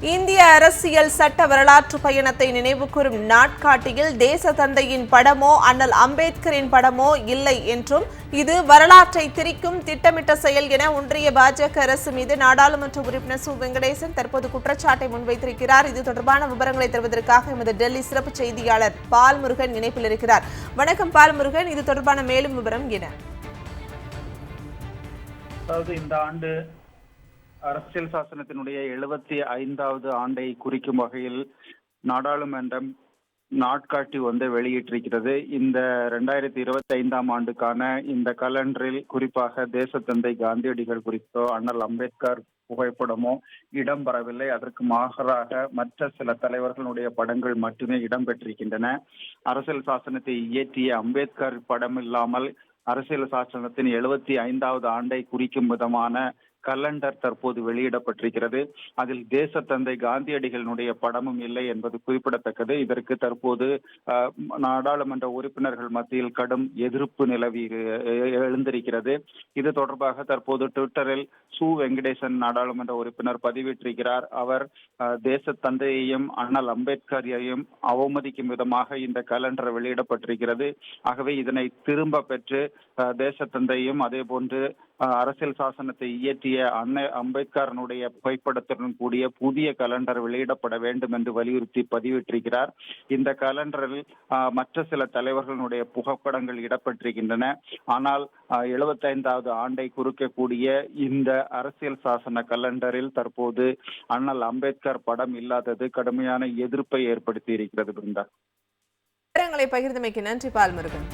இந்திய அரசியல் சட்ட வரலாற்று பயணத்தை நினைவுகூரும் நாட்காட்டியில் தேச தந்தையின் படமோ அண்ணல் அம்பேத்கரின் படமோ இல்லை என்றும் இது வரலாற்றை திரிக்கும் திட்டமிட்ட செயல் என ஒன்றிய பாஜக அரசு மீது நாடாளுமன்ற உறுப்பினர் சு. வெங்கடேசன் தற்போது குற்றச்சாட்டை முன்வைத்திருக்கிறார். இது தொடர்பான விவரங்களை தருவதற்காக எமது டெல்லி சிறப்பு செய்தியாளர் பால் முருகன் இணைப்பில் இருக்கிறார். வணக்கம் பால்முருகன். இது தொடர்பான மேலும் விவரம் என. அதாவது இந்த ஆண்டு அரசியல் சாசனத்தினுடைய எழுபத்தி ஐந்தாவது ஆண்டை குறிக்கும் வகையில் நாடாளுமன்றம் நாட்காட்டி ஒன்றை வெளியிட்டிருக்கிறது. இந்த ரெண்டாயிரத்தி இருபத்தி ஐந்தாம் ஆண்டுக்கான இந்த கலண்டரில் குறிப்பாக தேசத்தந்தை காந்தியடிகள் குறித்தோ அண்ணல் அம்பேத்கர் புகைப்படமோ இடம் பெறவில்லை அதற்கு மாகராக மற்ற சில தலைவர்களுடைய படங்கள் மட்டுமே இடம்பெற்றிருக்கின்றன. அரசியல் சாசனத்தை இயற்றிய அம்பேத்கர் படம் இல்லாமல் அரசியல் சாசனத்தின் எழுபத்தி ஐந்தாவது ஆண்டை குறிக்கும் விதமான கலண்டர் தற்போது வெளியிடப்பட்டிருக்கிறது. அதில் தேசத்தந்தை காந்தியடிகளினுடைய படமும் இல்லை என்பது குறிப்பிடத்தக்கது. இதற்கு தற்போது நாடாளுமன்ற உறுப்பினர்கள் மத்தியில் கடும் எதிர்ப்பு நிலவி எழுந்திருக்கிறது. இது தொடர்பாக தற்போது ட்விட்டரில் சு வெங்கடேசன் நாடாளுமன்ற உறுப்பினர் பதிவிட்டிருக்கிறார். அவர் தேச தேசத்தந்தையையும் அண்ணல் அம்பேத்கரையும் அவமதிக்கும் விதமாக இந்த கலண்டர் வெளியிடப்பட்டிருக்கிறது. ஆகவே இதனை திரும்ப பெற்று தேச தேசத்தந்தையும் அதே போன்று அரசியல் சாசனத்தை இயற்றிய அன்னை அம்பேத்கரனுடைய புகைப்படத்துடன் கூடிய புதிய கலண்டர் வெளியிடப்பட வேண்டும் என்று வலியுறுத்தி பதிவிட்டிருக்கிறார். இந்த கலண்டரில் மற்ற சில தலைவர்களுடைய புகைப்படங்கள் இடப்பட்டிருக்கின்றன ஆனால் எழுபத்தைந்தாவது ஆண்டை குறிக்கக்கூடிய இந்த அரசியல் சாசன கலண்டரில் தற்போது அண்ணல் அம்பேத்கர் படம் இல்லாதது கடுமையான எதிர்ப்பை ஏற்படுத்தி இருக்கிறது பிருந்தா பகிர்ந்தமைக்கு நன்றி பால்முருகன்.